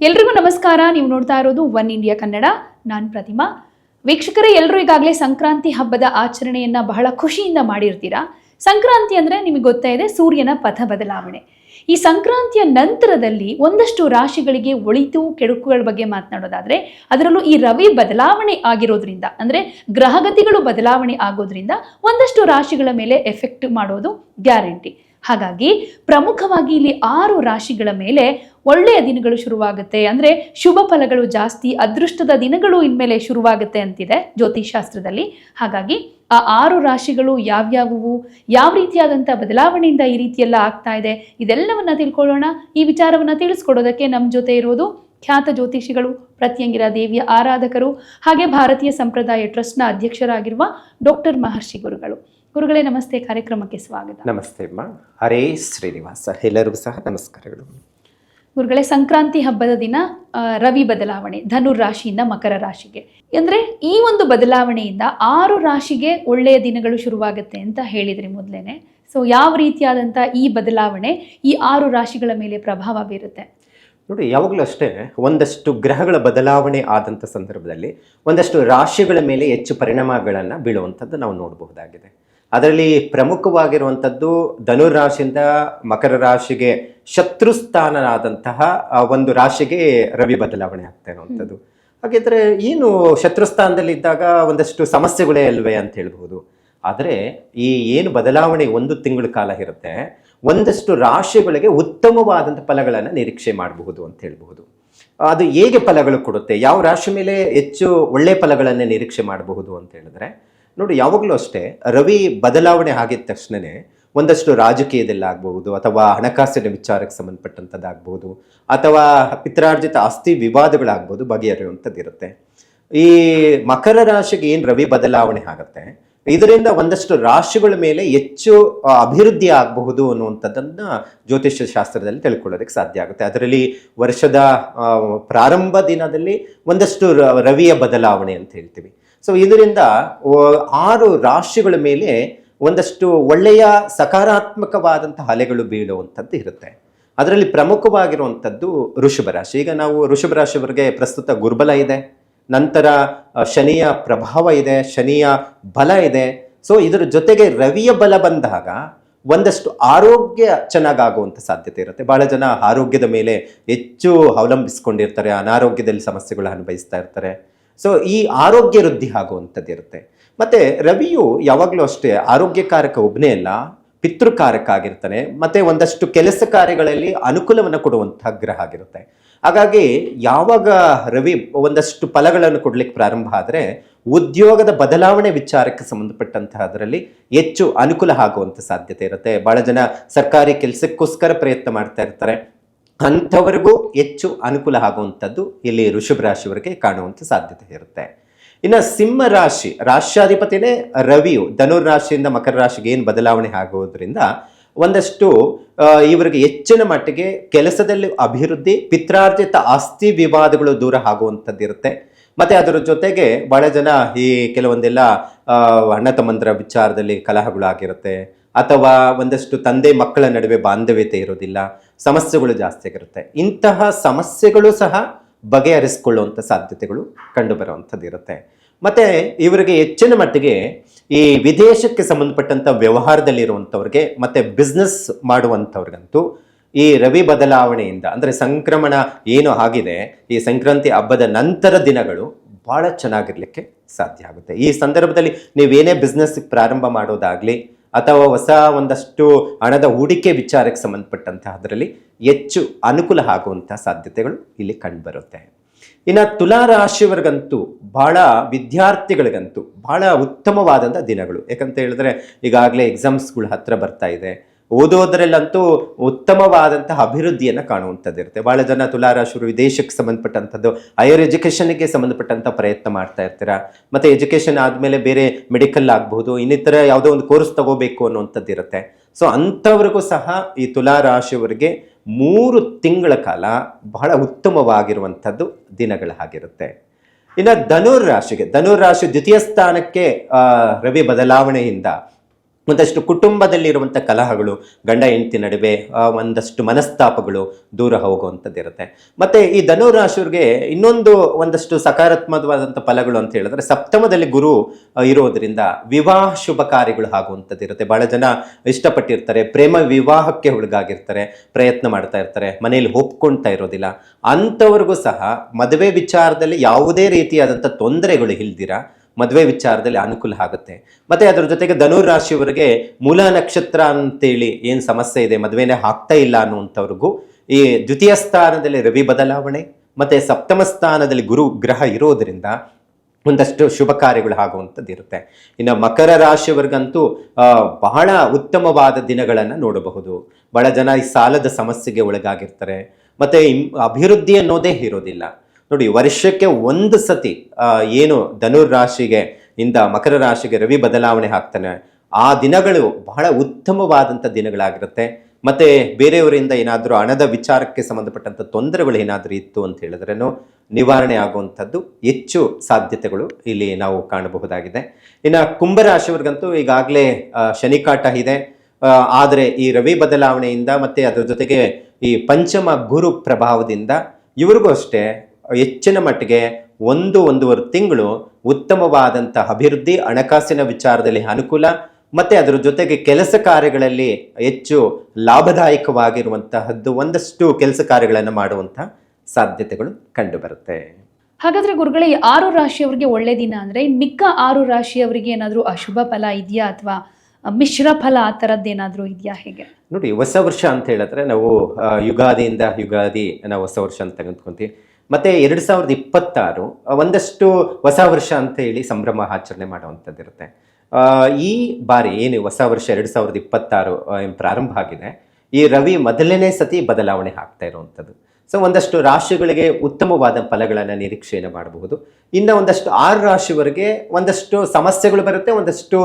ಎಲ್ರಿಗೂ ನಮಸ್ಕಾರ. ನೀವು ನೋಡ್ತಾ ಇರೋದು ಒನ್ ಇಂಡಿಯಾ ಕನ್ನಡ. ನಾನು ಪ್ರತಿಮಾ. ವೀಕ್ಷಕರೇ ಎಲ್ಲರೂ ಈಗಾಗಲೇ ಸಂಕ್ರಾಂತಿ ಹಬ್ಬದ ಆಚರಣೆಯನ್ನ ಬಹಳ ಖುಷಿಯಿಂದ ಮಾಡಿರ್ತೀರಾ? ಸಂಕ್ರಾಂತಿ ಅಂದ್ರೆ ನಿಮಗೆ ಗೊತ್ತಾ ಇದೆ, ಸೂರ್ಯನ ಪಥ ಬದಲಾವಣೆ. ಈ ಸಂಕ್ರಾಂತಿಯ ನಂತರದಲ್ಲಿ ಒಂದಷ್ಟು ರಾಶಿಗಳಿಗೆ ಒಳಿತು ಕೆಡುಕುಗಳ ಬಗ್ಗೆ ಮಾತನಾಡೋದಾದ್ರೆ, ಅದರಲ್ಲೂ ಈ ರವಿ ಬದಲಾವಣೆ ಆಗಿರೋದ್ರಿಂದ, ಅಂದ್ರೆ ಗ್ರಹಗತಿಗಳು ಬದಲಾವಣೆ ಆಗೋದ್ರಿಂದ ಒಂದಷ್ಟು ರಾಶಿಗಳ ಮೇಲೆ ಎಫೆಕ್ಟ್ ಮಾಡೋದು ಗ್ಯಾರಂಟಿ ಹಾಗಾಗಿ ಪ್ರಮುಖವಾಗಿ ಇಲ್ಲಿ ಆರು ರಾಶಿಗಳ ಮೇಲೆ ಒಳ್ಳೆಯ ದಿನಗಳು ಶುರುವಾಗುತ್ತೆ. ಅಂದ್ರೆ ಶುಭ ಫಲಗಳು ಜಾಸ್ತಿ, ಅದೃಷ್ಟದ ದಿನಗಳು ಇನ್ಮೇಲೆ ಶುರುವಾಗುತ್ತೆ ಅಂತಿದೆ ಜ್ಯೋತಿಷಾಸ್ತ್ರದಲ್ಲಿ ಹಾಗಾಗಿ ಆ ಆರು ರಾಶಿಗಳು ಯಾವ್ಯಾವುವು, ಯಾವ ರೀತಿಯಾದಂಥ ಬದಲಾವಣೆಯಿಂದ ಈ ರೀತಿಯೆಲ್ಲ ಆಗ್ತಾ ಇದೆ, ಇದೆಲ್ಲವನ್ನ ತಿಳ್ಕೊಳ್ಳೋಣ. ಈ ವಿಚಾರವನ್ನ ತಿಳಿಸ್ಕೊಡೋದಕ್ಕೆ ನಮ್ಮ ಜೊತೆ ಇರೋದು ಖ್ಯಾತ ಜ್ಯೋತಿಷಿಗಳು ಪ್ರತ್ಯಂಗಿರ ದೇವಿಯ ಆರಾಧಕರು, ಹಾಗೆ ಭಾರತೀಯ ಸಂಪ್ರದಾಯ ಟ್ರಸ್ಟ್ನ ಅಧ್ಯಕ್ಷರಾಗಿರುವ ಡಾಕ್ಟರ್ ಮಹರ್ಷಿ ಗುರುಗಳು. ಗುರುಗಳೇ, ನಮಸ್ತೆ. ಕಾರ್ಯಕ್ರಮಕ್ಕೆ ಸ್ವಾಗತ. ನಮಸ್ತೆ ಅಮ್ಮ. ಹರೇ ಶ್ರೀನಿವಾಸ. ಎಲ್ಲರಿಗೂ ಸಹ ನಮಸ್ಕಾರಗಳು. ಗುರುಗಳೇ, ಸಂಕ್ರಾಂತಿ ಹಬ್ಬದ ದಿನ ರವಿ ಬದಲಾವಣೆ ಧನುರ್ ರಾಶಿಯಿಂದ ಮಕರ ರಾಶಿಗೆ. ಅಂದ್ರೆ ಈ ಒಂದು ಬದಲಾವಣೆಯಿಂದ ಆರು ರಾಶಿಗೆ ಒಳ್ಳೆಯ ದಿನಗಳು ಶುರುವಾಗುತ್ತೆ ಅಂತ ಹೇಳಿದ್ರಿ ಮೊದಲೇನೆ. ಸೊ ಯಾವ ರೀತಿಯಾದಂಥ ಈ ಬದಲಾವಣೆ ಈ ಆರು ರಾಶಿಗಳ ಮೇಲೆ ಪ್ರಭಾವ ಬೀರುತ್ತೆ? ನೋಡಿ, ಯಾವಾಗಲೂ ಅಷ್ಟೇ ಒಂದಷ್ಟು ಗ್ರಹಗಳ ಬದಲಾವಣೆ ಆದಂಥ ಸಂದರ್ಭದಲ್ಲಿ ಒಂದಷ್ಟು ರಾಶಿಗಳ ಮೇಲೆ ಹೆಚ್ಚು ಪರಿಣಾಮಗಳನ್ನು ಬೀಳುವಂಥದ್ದು ನಾವು ನೋಡಬಹುದಾಗಿದೆ. ಅದರಲ್ಲಿ ಪ್ರಮುಖವಾಗಿರುವಂಥದ್ದು ಧನುರಾಶಿಯಿಂದ ಮಕರ ರಾಶಿಗೆ ಶತ್ರು ಸ್ಥಾನನಾದಂತಹ ಒಂದು ರಾಶಿಗೆ ರವಿ ಬದಲಾವಣೆ ಆಗ್ತಾ ಇರುವಂಥದ್ದು ಹಾಗಿದ್ರೆ ಏನು ಶತ್ರುಸ್ಥಾನದಲ್ಲಿ ಇದ್ದಾಗ ಒಂದಷ್ಟು ಸಮಸ್ಯೆಗಳೇ ಅಲ್ವೇ ಅಂತ ಹೇಳ್ಬೋದು ಆದರೆ ಈ ಏನು ಬದಲಾವಣೆ ಒಂದು ತಿಂಗಳ ಕಾಲ ಇರುತ್ತೆ, ಒಂದಷ್ಟು ರಾಶಿಗಳಿಗೆ ಉತ್ತಮವಾದಂಥ ಫಲಗಳನ್ನು ನಿರೀಕ್ಷೆ ಮಾಡಬಹುದು ಅಂತ ಹೇಳ್ಬಹುದು. ಅದು ಹೇಗೆ ಫಲಗಳು ಕೊಡುತ್ತೆ, ಯಾವ ರಾಶಿ ಮೇಲೆ ಹೆಚ್ಚು ಒಳ್ಳೆ ಫಲಗಳನ್ನು ನಿರೀಕ್ಷೆ ಮಾಡಬಹುದು ಅಂತ ಹೇಳಿದ್ರೆ, ನೋಡಿ ಯಾವಾಗಲೂ ಅಷ್ಟೇ, ರವಿ ಬದಲಾವಣೆ ಆಗಿದ ತಕ್ಷಣನೇ ಒಂದಷ್ಟು ರಾಜಕೀಯದಲ್ಲಾಗಬಹುದು ಅಥವಾ ಹಣಕಾಸಿನ ವಿಚಾರಕ್ಕೆ ಸಂಬಂಧಪಟ್ಟಂಥದ್ದಾಗಬಹುದು ಅಥವಾ ಪಿತ್ರಾರ್ಜಿತ ಆಸ್ತಿ ವಿವಾದಗಳಾಗ್ಬೋದು ಬಗೆಹರಿಯುವಂಥದ್ದು ಇರುತ್ತೆ ಈ ಮಕರ ರಾಶಿಗೆ ಏನು ರವಿ ಬದಲಾವಣೆ ಆಗುತ್ತೆ? ಇದರಿಂದ ಒಂದಷ್ಟು ರಾಶಿಗಳ ಮೇಲೆ ಹೆಚ್ಚು ಅಭಿವೃದ್ಧಿ ಆಗಬಹುದು ಅನ್ನುವಂಥದ್ದನ್ನ ಜ್ಯೋತಿಷ್ಯ ಶಾಸ್ತ್ರದಲ್ಲಿ ತಿಳ್ಕೊಳ್ಳೋದಕ್ಕೆ ಸಾಧ್ಯ ಆಗುತ್ತೆ. ಅದರಲ್ಲಿ ವರ್ಷದ ಪ್ರಾರಂಭ ದಿನದಲ್ಲಿ ಒಂದಷ್ಟು ರವಿಯ ಬದಲಾವಣೆ ಅಂತ ಹೇಳ್ತೀವಿ. ಸೊ ಇದರಿಂದ ಆರು ರಾಶಿಗಳ ಮೇಲೆ ಒಂದಷ್ಟು ಒಳ್ಳೆಯ ಸಕಾರಾತ್ಮಕವಾದಂಥ ಅಲೆಗಳು ಬೀಳುವಂಥದ್ದು ಇರುತ್ತೆ. ಅದರಲ್ಲಿ ಪ್ರಮುಖವಾಗಿರುವಂಥದ್ದು ಋಷಭ ರಾಶಿ. ಈಗ ನಾವು ಋಷಭ ರಾಶಿಯವರಿಗೆ ಪ್ರಸ್ತುತ ಗುರ್ಬಲ ಇದೆ. ನಂತರ ಶನಿಯ ಪ್ರಭಾವ ಇದೆ, ಶನಿಯ ಬಲ ಇದೆ. ಸೊ, ಇದರ ಜೊತೆಗೆ ರವಿಯ ಬಲ ಬಂದಾಗ ಒಂದಷ್ಟು ಆರೋಗ್ಯ ಚೆನ್ನಾಗಾಗುವಂಥ ಸಾಧ್ಯತೆ ಇರುತ್ತೆ. ಭಾಳ ಜನ ಆರೋಗ್ಯದ ಮೇಲೆ ಹೆಚ್ಚು ಅವಲಂಬಿಸ್ಕೊಂಡಿರ್ತಾರೆ, ಅನಾರೋಗ್ಯದಲ್ಲಿ ಸಮಸ್ಯೆಗಳು ಅನುಭವಿಸ್ತಾ ಇರ್ತಾರೆ. ಸೊ, ಈ ಆರೋಗ್ಯ ವೃದ್ಧಿ ಆಗುವಂಥದ್ದು ಇರುತ್ತೆ ಮತ್ತೆ ರವಿಯು ಯಾವಾಗಲೂ ಅಷ್ಟೇ ಆರೋಗ್ಯಕಾರಕ ಒಬ್ಬನೇ ಅಲ್ಲ ಪಿತೃಕಾರಕ ಆಗಿರ್ತಾನೆ ಮತ್ತೆ ಒಂದಷ್ಟು ಕೆಲಸ ಕಾರ್ಯಗಳಲ್ಲಿ ಅನುಕೂಲವನ್ನು ಕೊಡುವಂಥ ಗ್ರಹ ಆಗಿರುತ್ತೆ. ಹಾಗಾಗಿ ಯಾವಾಗ ರವಿ ಒಂದಷ್ಟು ಫಲಗಳನ್ನು ಕೊಡಲಿಕ್ಕೆ ಪ್ರಾರಂಭ ಆದರೆ ಉದ್ಯೋಗದ ಬದಲಾವಣೆ ವಿಚಾರಕ್ಕೆ ಸಂಬಂಧಪಟ್ಟಂತಹ ಅದರಲ್ಲಿ ಹೆಚ್ಚು ಅನುಕೂಲ ಆಗುವಂಥ ಸಾಧ್ಯತೆ ಇರುತ್ತೆ. ಬಹಳ ಜನ ಸರ್ಕಾರಿ ಕೆಲಸಕ್ಕೋಸ್ಕರ ಪ್ರಯತ್ನ ಮಾಡ್ತಾ ಇರ್ತಾರೆ. ಅಂಥವರಿಗೂ ಹೆಚ್ಚು ಅನುಕೂಲ ಆಗುವಂಥದ್ದು ಇಲ್ಲಿ ಋಷಭ ರಾಶಿಯವರಿಗೆ ಕಾಣುವಂಥ ಸಾಧ್ಯತೆ ಇರುತ್ತೆ. ಇನ್ನು ಸಿಂಹ ರಾಶಿ, ರಾಷ್ಟ್ರಾಧಿಪತಿನೇ ರವಿಯು ಧನುರ್ ರಾಶಿಯಿಂದ ಮಕರ ರಾಶಿಗೆ ಏನು ಬದಲಾವಣೆ ಆಗೋದ್ರಿಂದ ಒಂದಷ್ಟು ಇವರಿಗೆ ಹೆಚ್ಚಿನ ಮಟ್ಟಿಗೆ ಕೆಲಸದಲ್ಲಿ ಅಭಿವೃದ್ಧಿ, ಪಿತ್ರಾರ್ಜಿತ ಆಸ್ತಿ ವಿವಾದಗಳು ದೂರ ಆಗುವಂಥದ್ದಿರುತ್ತೆ. ಮತ್ತೆ ಅದರ ಜೊತೆಗೆ ಬಹಳ ಜನ ಈ ಕೆಲವೊಂದೆಲ್ಲ ಅಣ್ಣ ತಮ್ಮಂದ್ರ ವಿಚಾರದಲ್ಲಿ ಕಲಹಗಳಾಗಿರುತ್ತೆ. ಅಥವಾ ಒಂದಷ್ಟು ತಂದೆ ಮಕ್ಕಳ ನಡುವೆ ಬಾಂಧವ್ಯತೆ ಇರೋದಿಲ್ಲ, ಸಮಸ್ಯೆಗಳು ಜಾಸ್ತಿ ಆಗಿರುತ್ತೆ. ಇಂತಹ ಸಮಸ್ಯೆಗಳು ಸಹ ಬಗೆಹರಿಸಿಕೊಳ್ಳುವಂಥ ಸಾಧ್ಯತೆಗಳು ಕಂಡು ಬರುವಂಥದ್ದು ಇರುತ್ತೆ ಮತ್ತೆ ಇವರಿಗೆ ಹೆಚ್ಚಿನ ಮಟ್ಟಿಗೆ ಈ ವಿದೇಶಕ್ಕೆ ಸಂಬಂಧಪಟ್ಟಂಥ ವ್ಯವಹಾರದಲ್ಲಿರುವಂಥವ್ರಿಗೆ ಮತ್ತೆ ಬಿಸ್ನೆಸ್ ಮಾಡುವಂಥವ್ರಿಗಂತೂ ಈ ರವಿ ಬದಲಾವಣೆಯಿಂದ ಅಂದರೆ ಸಂಕ್ರಮಣ ಏನು ಆಗಿದೆ, ಈ ಸಂಕ್ರಾಂತಿ ಹಬ್ಬದ ನಂತರ ದಿನಗಳು ಬಹಳ ಚೆನ್ನಾಗಿರಲಿಕ್ಕೆ ಸಾಧ್ಯ ಆಗುತ್ತೆ. ಈ ಸಂದರ್ಭದಲ್ಲಿ ನೀವೇನೇ ಬಿಸ್ನೆಸ್ ಪ್ರಾರಂಭ ಮಾಡೋದಾಗ್ಲಿ ಅಥವಾ ಹೊಸ ಒಂದಷ್ಟು ಹಣದ ಹೂಡಿಕೆ ವಿಚಾರಕ್ಕೆ ಸಂಬಂಧಪಟ್ಟಂತಹ ಅದರಲ್ಲಿ ಹೆಚ್ಚು ಅನುಕೂಲ ಆಗುವಂಥ ಸಾಧ್ಯತೆಗಳು ಇಲ್ಲಿ ಕಂಡುಬರುತ್ತೆ ಇನ್ನು ತುಲಾ ರಾಶಿಯವರಿಗಂತೂ ಬಹಳ ವಿದ್ಯಾರ್ಥಿಗಳಿಗಂತೂ ಬಹಳ ಉತ್ತಮವಾದಂಥ ದಿನಗಳು. ಯಾಕಂತ ಹೇಳಿದ್ರೆ ಈಗಾಗಲೇ ಎಕ್ಸಾಮ್ಸ್ಗಳು ಹತ್ರ ಬರ್ತಾ ಇದೆ. ಓದೋದ್ರಲ್ಲಂತೂ ಉತ್ತಮವಾದಂತಹ ಅಭಿವೃದ್ಧಿಯನ್ನು ಕಾಣುವಂಥದ್ದು ಇರುತ್ತೆ. ಭಾಳ ಜನ ತುಲಾರಾಶಿಯವರು ವಿದೇಶಕ್ಕೆ ಸಂಬಂಧಪಟ್ಟಂಥದ್ದು ಹೈಯರ್ ಎಜುಕೇಷನ್ಗೆ ಸಂಬಂಧಪಟ್ಟಂಥ ಪ್ರಯತ್ನ ಮಾಡ್ತಾ ಇರ್ತೀರಾ? ಮತ್ತು ಎಜುಕೇಷನ್ ಆದಮೇಲೆ ಬೇರೆ ಮೆಡಿಕಲ್ ಆಗ್ಬೋದು ಇನ್ನಿತರ ಯಾವುದೋ ಒಂದು ಕೋರ್ಸ್ ತಗೋಬೇಕು ಅನ್ನುವಂಥದ್ದು ಇರುತ್ತೆ ಸೊ ಅಂಥವ್ರಿಗೂ ಸಹ ಈ ತುಲಾ ರಾಶಿಯವರಿಗೆ ಮೂರು ತಿಂಗಳ ಕಾಲ ಬಹಳ ಉತ್ತಮವಾಗಿರುವಂಥದ್ದು ದಿನಗಳ ಹಾಗಿರುತ್ತೆ. ಇನ್ನು ಧನುರ್ ರಾಶಿಗೆ, ಧನುರ್ ರಾಶಿ ದ್ವಿತೀಯ ಸ್ಥಾನಕ್ಕೆ ರವಿ ಬದಲಾವಣೆಯಿಂದ ಒಂದಷ್ಟು ಕುಟುಂಬದಲ್ಲಿರುವಂಥ ಕಲಹಗಳು, ಗಂಡ ಹೆಂಡತಿ ನಡುವೆ ಒಂದಷ್ಟು ಮನಸ್ತಾಪಗಳು ದೂರ ಹೋಗುವಂಥದ್ದಿರುತ್ತೆ. ಮತ್ತೆ ಈ ಧನುರಾಶಿಯವ್ರಿಗೆ ಇನ್ನೊಂದು ಒಂದಷ್ಟು ಸಕಾರಾತ್ಮಕವಾದಂಥ ಫಲಗಳು ಅಂತ ಹೇಳಿದ್ರೆ, ಸಪ್ತಮದಲ್ಲಿ ಗುರು ಇರೋದರಿಂದ ವಿವಾಹ ಶುಭ ಕಾರ್ಯಗಳು ಆಗುವಂಥದ್ದಿರುತ್ತೆ. ಭಾಳ ಜನ ಇಷ್ಟಪಟ್ಟಿರ್ತಾರೆ, ಪ್ರೇಮ ವಿವಾಹಕ್ಕೆ ಹುಡುಗಾಗಿರ್ತಾರೆ, ಪ್ರಯತ್ನ ಮಾಡ್ತಾ ಇರ್ತಾರೆ, ಮನೆಯಲ್ಲಿ ಒಪ್ಕೊಳ್ತಾ ಇರೋದಿಲ್ಲ. ಅಂಥವ್ರಿಗೂ ಸಹ ಮದುವೆ ವಿಚಾರದಲ್ಲಿ ಯಾವುದೇ ರೀತಿಯಾದಂಥ ತೊಂದರೆಗಳು ಇಲ್ದಿರ ಮದುವೆ ವಿಚಾರದಲ್ಲಿ ಅನುಕೂಲ ಆಗುತ್ತೆ. ಮತ್ತೆ ಅದರ ಜೊತೆಗೆ ಧನುರ್ ರಾಶಿಯವರಿಗೆ ಮೂಲ ನಕ್ಷತ್ರ ಅಂತೇಳಿ ಏನು ಸಮಸ್ಯೆ ಇದೆ, ಮದುವೆನೇ ಆಗ್ತಾ ಇಲ್ಲ ಅನ್ನುವಂಥವ್ರಿಗೂ ಈ ದ್ವಿತೀಯ ಸ್ಥಾನದಲ್ಲಿ ರವಿ ಬದಲಾವಣೆ, ಮತ್ತೆ ಸಪ್ತಮ ಸ್ಥಾನದಲ್ಲಿ ಗುರು ಗ್ರಹ ಇರೋದರಿಂದ ಒಂದಷ್ಟು ಶುಭ ಕಾರ್ಯಗಳು ಆಗುವಂಥದ್ದು ಇರುತ್ತೆ. ಇನ್ನು ಮಕರ ರಾಶಿಯವರಿಗಂತೂ ಬಹಳ ಉತ್ತಮವಾದ ದಿನಗಳನ್ನು ನೋಡಬಹುದು. ಬಹಳ ಜನ ಈ ಸಾಲದ ಸಮಸ್ಯೆಗೆ ಒಳಗಾಗಿರ್ತಾರೆ. ಮತ್ತೆ ಅಭಿವೃದ್ಧಿ ಅನ್ನೋದೇ ಇರೋದಿಲ್ಲ. ನೋಡಿ, ವರ್ಷಕ್ಕೆ ಒಂದು ಸತಿ ಏನು ಧನುರ್ ರಾಶಿಗೆ ಇಂದ ಮಕರ ರಾಶಿಗೆ ರವಿ ಬದಲಾವಣೆ ಆಗ್ತಾನೆ. ಆ ದಿನಗಳು ಬಹಳ ಉತ್ತಮವಾದಂಥ ದಿನಗಳಾಗಿರುತ್ತೆ. ಮತ್ತೆ ಬೇರೆಯವರಿಂದ ಏನಾದರೂ ಹಣದ ವಿಚಾರಕ್ಕೆ ಸಂಬಂಧಪಟ್ಟಂಥ ತೊಂದರೆಗಳು ಏನಾದರೂ ಇತ್ತು ಅಂತ ಹೇಳಿದ್ರೂ ನಿವಾರಣೆ ಆಗುವಂಥದ್ದು ಹೆಚ್ಚು ಸಾಧ್ಯತೆಗಳು ಇಲ್ಲಿ ನಾವು ಕಾಣಬಹುದಾಗಿದೆ. ಇನ್ನು ಕುಂಭರಾಶಿಯವರಿಗಂತೂ ಈಗಾಗಲೇ ಶನಿಕಾಟ ಇದೆ. ಆದರೆ ಈ ರವಿ ಬದಲಾವಣೆಯಿಂದ ಮತ್ತೆ ಅದರ ಜೊತೆಗೆ ಈ ಪಂಚಮ ಗುರು ಪ್ರಭಾವದಿಂದ ಇವ್ರಿಗೂ ಅಷ್ಟೇ ಹೆಚ್ಚಿನ ಮಟ್ಟಿಗೆ ಒಂದು ಒಂದೂವರೆ ತಿಂಗಳು ಉತ್ತಮವಾದಂಥ ಅಭಿವೃದ್ಧಿ ಹಣಕಾಸಿನ ವಿಚಾರದಲ್ಲಿ ಅನುಕೂಲ ಮತ್ತು ಅದರ ಜೊತೆಗೆ ಕೆಲಸ ಕಾರ್ಯಗಳಲ್ಲಿ ಹೆಚ್ಚು ಲಾಭದಾಯಕವಾಗಿರುವಂತಹದ್ದು ಒಂದಷ್ಟು ಕೆಲಸ ಕಾರ್ಯಗಳನ್ನು ಮಾಡುವಂಥ ಸಾಧ್ಯತೆಗಳು ಕಂಡುಬರುತ್ತೆ. ಹಾಗಾದ್ರೆ ಗುರುಗಳೇ ಈ ಆರು ರಾಶಿಯವರಿಗೆ ಒಳ್ಳೆ ದಿನ ಅಂದ್ರೆ ಮಿಕ್ಕ ಆರು ರಾಶಿಯವರಿಗೆ ಏನಾದರೂ ಅಶುಭ ಫಲ ಇದೆಯಾ ಅಥವಾ ಮಿಶ್ರ ಫಲ ಆ ಥರದ್ದು ಏನಾದರೂ ಇದೆಯಾ ಹೇಗೆ? ನೋಡಿ ಹೊಸ ವರ್ಷ ಅಂತ ಹೇಳಿದ್ರೆ ನಾವು ಯುಗಾದಿಯಿಂದ ಯುಗಾದಿ ನಾವು ಹೊಸ ವರ್ಷ ಅಂತ ತೆಗೆದುಕೊಂತೀವಿ. ಮತ್ತೆ ಎರಡು ಸಾವಿರದ ಇಪ್ಪತ್ತಾರು ಒಂದಷ್ಟು ಹೊಸ ವರ್ಷ ಅಂತ ಹೇಳಿ ಸಂಭ್ರಮ ಆಚರಣೆ ಮಾಡುವಂಥದ್ದು ಇರುತ್ತೆ. ಈ ಬಾರಿ ಏನು ಹೊಸ ವರ್ಷ ಎರಡು ಸಾವಿರದ ಇಪ್ಪತ್ತಾರು ಪ್ರಾರಂಭ ಆಗಿದೆ, ಈ ರವಿ ಮೊದಲನೇ ಸತಿ ಬದಲಾವಣೆ ಆಗ್ತಾ ಇರುವಂಥದ್ದು. ಸೊ ಒಂದಷ್ಟು ರಾಶಿಗಳಿಗೆ ಉತ್ತಮವಾದ ಫಲಗಳನ್ನು ನಿರೀಕ್ಷೆಯನ್ನು ಮಾಡಬಹುದು. ಇನ್ನು ಒಂದಷ್ಟು ಆರು ರಾಶಿವರೆಗೆ ಒಂದಷ್ಟು ಸಮಸ್ಯೆಗಳು ಬರುತ್ತೆ, ಒಂದಷ್ಟು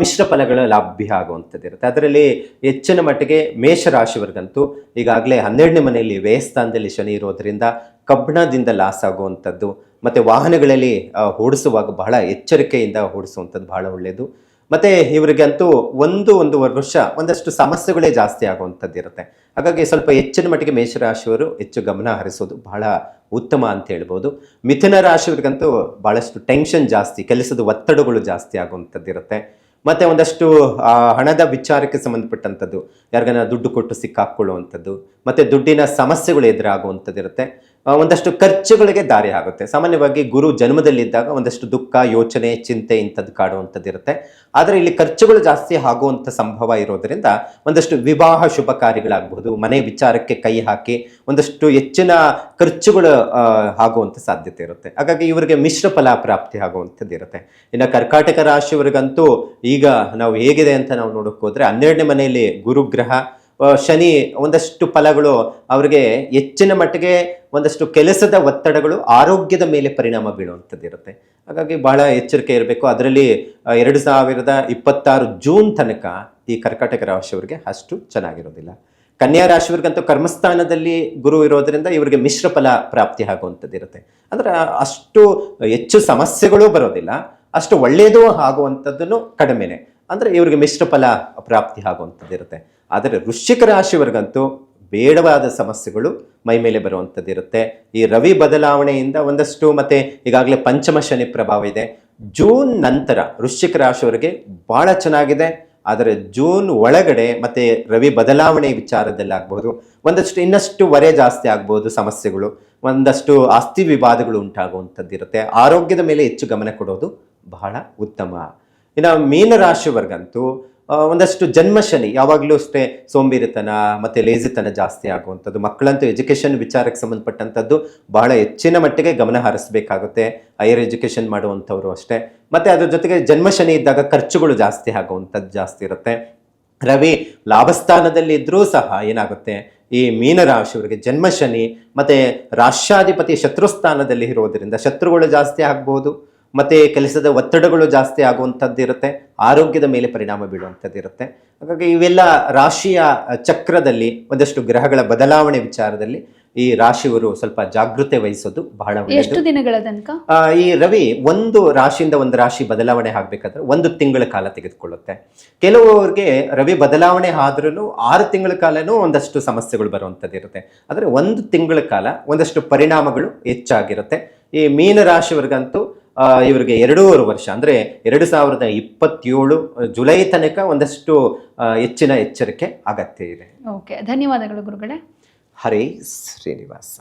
ಮಿಶ್ರ ಫಲಗಳು ಲಭ್ಯ ಆಗುವಂಥದ್ದು ಇರುತ್ತೆ. ಅದರಲ್ಲಿ ಹೆಚ್ಚಿನ ಮಟ್ಟಿಗೆ ಮೇಷ ರಾಶಿವರೆಗಂತೂ ಈಗಾಗಲೇ ಹನ್ನೆರಡನೇ ಮನೆಯಲ್ಲಿ ವ್ಯಯಸ್ಥಾನದಲ್ಲಿ ಶನಿ ಇರೋದರಿಂದ ಕಬ್ಬಣದಿಂದ ಲಾಸ್ ಆಗುವಂಥದ್ದು, ಮತ್ತು ವಾಹನಗಳಲ್ಲಿ ಓಡಿಸುವಾಗ ಬಹಳ ಎಚ್ಚರಿಕೆಯಿಂದ ಓಡಿಸುವಂಥದ್ದು ಬಹಳ ಒಳ್ಳೆಯದು. ಮತ್ತು ಇವರಿಗಂತೂ ಒಂದು ಒಂದೂವರೆ ವರ್ಷ ಒಂದಷ್ಟು ಸಮಸ್ಯೆಗಳೇ ಜಾಸ್ತಿ ಆಗುವಂಥದ್ದು ಇರುತ್ತೆ. ಹಾಗಾಗಿ ಸ್ವಲ್ಪ ಹೆಚ್ಚಿನ ಮಟ್ಟಿಗೆ ಮೇಷರಾಶಿಯವರು ಹೆಚ್ಚು ಗಮನ ಹರಿಸೋದು ಬಹಳ ಉತ್ತಮ ಅಂತ ಹೇಳ್ಬೋದು. ಮಿಥುನ ರಾಶಿಯವರಿಗಂತೂ ಭಾಳಷ್ಟು ಟೆನ್ಷನ್ ಜಾಸ್ತಿ, ಕೆಲಸದ ಒತ್ತಡಗಳು ಜಾಸ್ತಿ ಆಗುವಂಥದ್ದು ಇರುತ್ತೆ. ಮತ್ತು ಒಂದಷ್ಟು ಹಣದ ವಿಚಾರಕ್ಕೆ ಸಂಬಂಧಪಟ್ಟಂಥದ್ದು, ಯಾರಿಗಾನ ದುಡ್ಡು ಕೊಟ್ಟು ಸಿಕ್ಕಾಕೊಳ್ಳುವಂಥದ್ದು ಮತ್ತು ದುಡ್ಡಿನ ಸಮಸ್ಯೆಗಳು ಎದುರಾಗುವಂಥದ್ದು ಇರುತ್ತೆ. ಒಂದಷ್ಟು ಖರ್ಚುಗಳಿಗೆ ದಾರಿ ಆಗುತ್ತೆ. ಸಾಮಾನ್ಯವಾಗಿ ಗುರು ಜನ್ಮದಲ್ಲಿದ್ದಾಗ ಒಂದಷ್ಟು ದುಃಖ, ಯೋಚನೆ, ಚಿಂತೆ ಇಂಥದ್ದು ಕಾಡುವಂಥದ್ದು ಇರುತ್ತೆ. ಆದರೆ ಇಲ್ಲಿ ಖರ್ಚುಗಳು ಜಾಸ್ತಿ ಆಗುವಂಥ ಸಂಭವ ಇರೋದರಿಂದ ಒಂದಷ್ಟು ವಿವಾಹ ಶುಭ ಕಾರ್ಯಗಳಾಗಬಹುದು ಮನೆ ವಿಚಾರಕ್ಕೆ ಕೈ ಹಾಕಿ ಒಂದಷ್ಟು ಹೆಚ್ಚಿನ ಖರ್ಚುಗಳು ಆಗುವಂಥ ಸಾಧ್ಯತೆ ಇರುತ್ತೆ. ಹಾಗಾಗಿ ಇವರಿಗೆ ಮಿಶ್ರ ಫಲ ಪ್ರಾಪ್ತಿ ಆಗುವಂಥದ್ದು ಇರುತ್ತೆ. ಇನ್ನು ಕರ್ಕಾಟಕ ರಾಶಿಯವರಿಗಂತೂ ಈಗ ನಾವು ಹೇಗಿದೆ ಅಂತ ನಾವು ನೋಡೋಕೆ ಹೋದರೆ ಹನ್ನೆರಡನೇ ಮನೆಯಲ್ಲಿ ಗುರುಗ್ರಹ ಶನಿ ಒಂದಷ್ಟು ಫಲಗಳು, ಅವರಿಗೆ ಹೆಚ್ಚಿನ ಮಟ್ಟಿಗೆ ಒಂದಷ್ಟು ಕೆಲಸದ ಒತ್ತಡಗಳು ಆರೋಗ್ಯದ ಮೇಲೆ ಪರಿಣಾಮ ಬೀಳುವಂಥದ್ದು ಇರುತ್ತೆ ಹಾಗಾಗಿ ಬಹಳ ಎಚ್ಚರಿಕೆ ಇರಬೇಕು. ಅದರಲ್ಲಿ ಎರಡು ಸಾವಿರದ ಇಪ್ಪತ್ತಾರು ಜೂನ್ ತನಕ ಈ ಕರ್ಕಾಟಕ ರಾಶಿಯವರಿಗೆ ಅಷ್ಟು ಚೆನ್ನಾಗಿರೋದಿಲ್ಲ. ಕನ್ಯಾ ರಾಶಿಯವ್ರಿಗಂತೂ ಕರ್ಮಸ್ಥಾನದಲ್ಲಿ ಗುರು ಇರೋದರಿಂದ ಇವರಿಗೆ ಮಿಶ್ರ ಫಲ ಪ್ರಾಪ್ತಿ ಆಗುವಂಥದ್ದು ಇರುತ್ತೆ ಅಂದ್ರೆ ಅಷ್ಟು ಹೆಚ್ಚು ಸಮಸ್ಯೆಗಳು ಬರೋದಿಲ್ಲ. ಅಷ್ಟು ಒಳ್ಳೆಯದು ಆಗುವಂಥದ್ದನ್ನು ಕಡಿಮೆನೆ. ಅಂದ್ರೆ ಇವರಿಗೆ ಮಿಶ್ರ ಫಲ ಪ್ರಾಪ್ತಿ ಆಗುವಂಥದ್ದು ಇರುತ್ತೆ. ಆದರೆ ವೃಶ್ಚಿಕ ರಾಶಿಯವರಿಗಂತೂ ಬೇಡವಾದ ಸಮಸ್ಯೆಗಳು ಮೈ ಮೇಲೆ ಬರುವಂಥದ್ದು ಇರುತ್ತೆ. ಈ ರವಿ ಬದಲಾವಣೆಯಿಂದ ಒಂದಷ್ಟು ಮತ್ತು ಈಗಾಗಲೇ ಪಂಚಮ ಶನಿ ಪ್ರಭಾವ ಇದೆ. ಜೂನ್ ನಂತರ ವೃಶ್ಚಿಕ ರಾಶಿಯವರಿಗೆ ಭಾಳ ಚೆನ್ನಾಗಿದೆ. ಆದರೆ ಜೂನ್ ಒಳಗಡೆ ಮತ್ತು ರವಿ ಬದಲಾವಣೆ ವಿಚಾರದಲ್ಲಿ ಆಗ್ಬೋದು ಒಂದಷ್ಟು ಇನ್ನಷ್ಟು ವರೆ ಜಾಸ್ತಿ ಆಗ್ಬೋದು ಸಮಸ್ಯೆಗಳು. ಒಂದಷ್ಟು ಆಸ್ತಿ ವಿವಾದಗಳು ಉಂಟಾಗುವಂಥದ್ದಿರುತ್ತೆ ಆರೋಗ್ಯದ ಮೇಲೆ ಹೆಚ್ಚು ಗಮನ ಕೊಡೋದು ಬಹಳ ಉತ್ತಮ. ಇನ್ನು ಮೀನರಾಶಿವರ್ಗಂತೂ ಒಂದಷ್ಟು ಜನ್ಮ ಶನಿ ಯಾವಾಗಲೂ ಅಷ್ಟೇ ಸೋಂಬೇರಿತನ ಮತ್ತು ಲೇಜಿತನ ಜಾಸ್ತಿ ಆಗುವಂಥದ್ದು, ಮಕ್ಕಳಂತೂ ಎಜುಕೇಷನ್ ವಿಚಾರಕ್ಕೆ ಸಂಬಂಧಪಟ್ಟಂಥದ್ದು ಬಹಳ ಹೆಚ್ಚಿನ ಮಟ್ಟಿಗೆ ಗಮನ ಹರಿಸಬೇಕಾಗುತ್ತೆ. ಹೈಯರ್ ಎಜುಕೇಷನ್ ಮಾಡುವಂಥವ್ರು ಅಷ್ಟೇ. ಮತ್ತು ಅದ್ರ ಜೊತೆಗೆ ಜನ್ಮ ಶನಿ ಇದ್ದಾಗ ಖರ್ಚುಗಳು ಜಾಸ್ತಿ ಆಗುವಂಥದ್ದು ಜಾಸ್ತಿ ಇರುತ್ತೆ. ರವಿ ಲಾಭಸ್ಥಾನದಲ್ಲಿ ಇದ್ದರೂ ಸಹ ಏನಾಗುತ್ತೆ, ಈ ಮೀನರಾಶಿಯವರಿಗೆ ಜನ್ಮ ಶನಿ ಮತ್ತು ರಾಷ್ಟ್ರಾಧಿಪತಿ ಶತ್ರುಸ್ಥಾನದಲ್ಲಿ ಇರೋದರಿಂದ ಶತ್ರುಗಳು ಜಾಸ್ತಿ ಆಗ್ಬೋದು. ಮತ್ತೆ ಕೆಲಸದ ಒತ್ತಡಗಳು ಜಾಸ್ತಿ ಆಗುವಂಥದ್ದು ಇರುತ್ತೆ. ಆರೋಗ್ಯದ ಮೇಲೆ ಪರಿಣಾಮ ಬೀಳುವಂಥದ್ದು ಇರುತ್ತೆ. ಹಾಗಾಗಿ ಇವೆಲ್ಲ ರಾಶಿಯ ಚಕ್ರದಲ್ಲಿ ಒಂದಷ್ಟು ಗ್ರಹಗಳ ಬದಲಾವಣೆ ವಿಚಾರದಲ್ಲಿ ಈ ರಾಶಿಯವರು ಸ್ವಲ್ಪ ಜಾಗೃತೆ ವಹಿಸೋದು ಬಹಳ ಎಷ್ಟು ದಿನಗಳ ತನಕ? ಈ ರವಿ ಒಂದು ರಾಶಿಯಿಂದ ಒಂದು ರಾಶಿ ಬದಲಾವಣೆ ಆಗ್ಬೇಕಾದ್ರೆ ಒಂದು ತಿಂಗಳ ಕಾಲ ತೆಗೆದುಕೊಳ್ಳುತ್ತೆ. ಕೆಲವರಿಗೆ ರವಿ ಬದಲಾವಣೆ ಆದ್ರೂ ಆರು ತಿಂಗಳ ಕಾಲನೂ ಒಂದಷ್ಟು ಸಮಸ್ಯೆಗಳು ಬರುವಂಥದ್ದು ಇರುತ್ತೆ. ಆದರೆ ಒಂದು ತಿಂಗಳ ಕಾಲ ಒಂದಷ್ಟು ಪರಿಣಾಮಗಳು ಹೆಚ್ಚಾಗಿರುತ್ತೆ. ಈ ಮೀನ ರಾಶಿಯವರಿಗಂತೂ ಆ, ಇವರಿಗೆ ಎರಡೂವರೆ ವರ್ಷ ಅಂದರೆ ಎರಡು ಸಾವಿರದ ಇಪ್ಪತ್ತೇಳು ಜುಲೈ ತನಕ ಒಂದಷ್ಟು ಹೆಚ್ಚಿನ ಎಚ್ಚರಿಕೆ ಅಗತ್ಯ ಇದೆ. ಓಕೆ ಧನ್ಯವಾದಗಳು ಗುರುಗಳೇ. ಹರೇ ಶ್ರೀನಿವಾಸ.